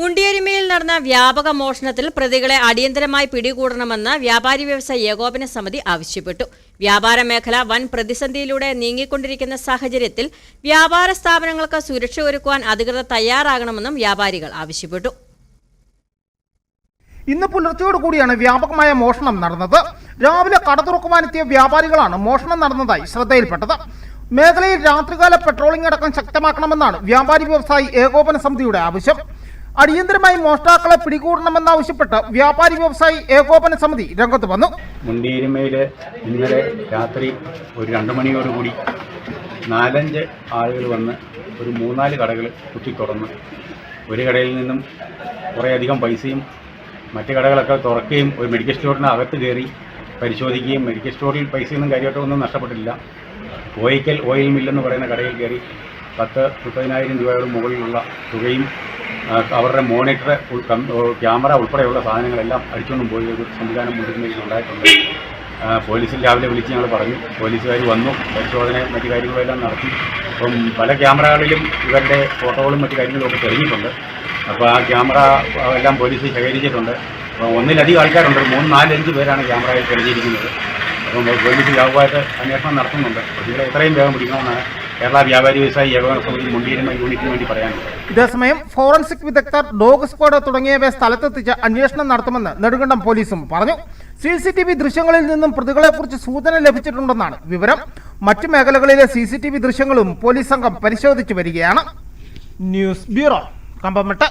മുണ്ടിയരിമയിൽ നടന്ന വ്യാപക മോഷണത്തിൽ പ്രതികളെ അടിയന്തരമായി പിടികൂടണമെന്ന് വ്യാപാരി വ്യവസായ ഏകോപന സമിതി ആവശ്യപ്പെട്ടു. വ്യാപാര മേഖല വൻ പ്രതിസന്ധിയിലൂടെ നീങ്ങിക്കൊണ്ടിരിക്കുന്ന സാഹചര്യത്തിൽ വ്യാപാര സ്ഥാപനങ്ങൾക്ക് സുരക്ഷ ഒരുക്കുവാൻ അധികൃതർ തയ്യാറാകണമെന്നും വ്യാപാരികൾ ആവശ്യപ്പെട്ടു. ഇന്ന് പുലർച്ചയോട് കൂടിയാണ് വ്യാപകമായ മോഷണം നടന്നത്. രാവിലെ കട തുറക്കുവാനെത്തിയ വ്യാപാരികളാണ് മോഷണം നടന്നതായി ശ്രദ്ധയിൽപ്പെട്ടത്. മേഖലയിൽ രാത്രികാല പെട്രോളിംഗ് അടക്കം ശക്തമാക്കണമെന്നാണ് വ്യാപാരി വ്യവസായി ഏകോപന സമിതിയുടെ ആവശ്യം. അടിയന്തരമായി മോഷ്ടാക്കളെ പിടികൂടണമെന്നാവശ്യപ്പെട്ട് വ്യാപാരി വ്യവസായി ഏകോപന സമിതി രംഗത്ത് വന്നു. മുണ്ടിയിരുമയിൽ ഇന്നലെ രാത്രി ഒരു രണ്ടു മണിയോടുകൂടി നാലഞ്ച് ആളുകൾ വന്ന് ഒരു മൂന്നാൽ കടകൾ കുത്തി തുറന്ന്. ഒരു കടയിൽ നിന്നും കുറേയധികം പൈസയും മറ്റു കടകളൊക്കെ തുറക്കുകയും ഒരു മെഡിക്കൽ സ്റ്റോറിന് അകത്ത് കയറി പരിശോധിക്കുകയും മെഡിക്കൽ സ്റ്റോറിൽ പൈസയൊന്നും കാര്യമായിട്ടൊന്നും നഷ്ടപ്പെട്ടില്ല. ഓയിക്കൽ ഓയിൽ മില്ലെന്ന് പറയുന്ന കടയിൽ കയറി പത്ത് മുപ്പതിനായിരം രൂപയുടെ മുകളിലുള്ള തുകയും അവരുടെ മോണിറ്റർ ക്യാമറ ഉൾപ്പെടെയുള്ള സാധനങ്ങളെല്ലാം അടിച്ചുകൊണ്ടും പോയി ഒരു സംവിധാനം മുണ്ടിരുന്നതിൽ ഉണ്ടായിട്ടുണ്ട്. പോലീസിൽ രാവിലെ വിളിച്ച് ഞങ്ങൾ പറഞ്ഞു. പോലീസുകാർ വന്നു പരിശോധന മറ്റു കാര്യങ്ങളെല്ലാം നടത്തി. അപ്പം പല ക്യാമറകളിലും ഇവരുടെ ഫോട്ടോകളും മറ്റു കാര്യങ്ങളും ഒക്കെ തെളിഞ്ഞിട്ടുണ്ട്. അപ്പോൾ ആ ക്യാമറ എല്ലാം പോലീസ് ശേഖരിച്ചിട്ടുണ്ട്. അപ്പോൾ ഒന്നിലധികം ആൾക്കാരുണ്ട്. മൂന്ന് നാലഞ്ച് പേരാണ് ക്യാമറയിൽ തെളിഞ്ഞിരിക്കുന്നത്. അപ്പം പോലീസ് വ്യാപകമായിട്ട് അന്വേഷണം നടത്തുന്നുണ്ട്. പ്രതികളെ എത്രയും വേഗം പിടിക്കണമെന്നാണ് കേരള വ്യാപാരി വ്യവസായി ഏകോപന സമിതി മുണ്ടിയിരുന്ന യൂണിറ്റിന് വേണ്ടി പറയാനുള്ളത് ഇതേസമയം ഫോറൻസിക് വിദഗ്ധർ ഡോഗ് സ്ക്വാഡ് തുടങ്ങിയവയെ സ്ഥലത്തെത്തിച്ച് അന്വേഷണം നടത്തുമെന്ന് നെടുങ്കണ്ടം പോലീസും പറഞ്ഞു. സി സി ടി വി ദൃശ്യങ്ങളിൽ നിന്നും പ്രതികളെക്കുറിച്ച് സൂചന ലഭിച്ചിട്ടുണ്ടെന്നാണ് വിവരം. മറ്റു മേഖലകളിലെ സി സി ടി വി ദൃശ്യങ്ങളും പോലീസ് സംഘം പരിശോധിച്ചു വരികയാണ്. News bureau Kambammettu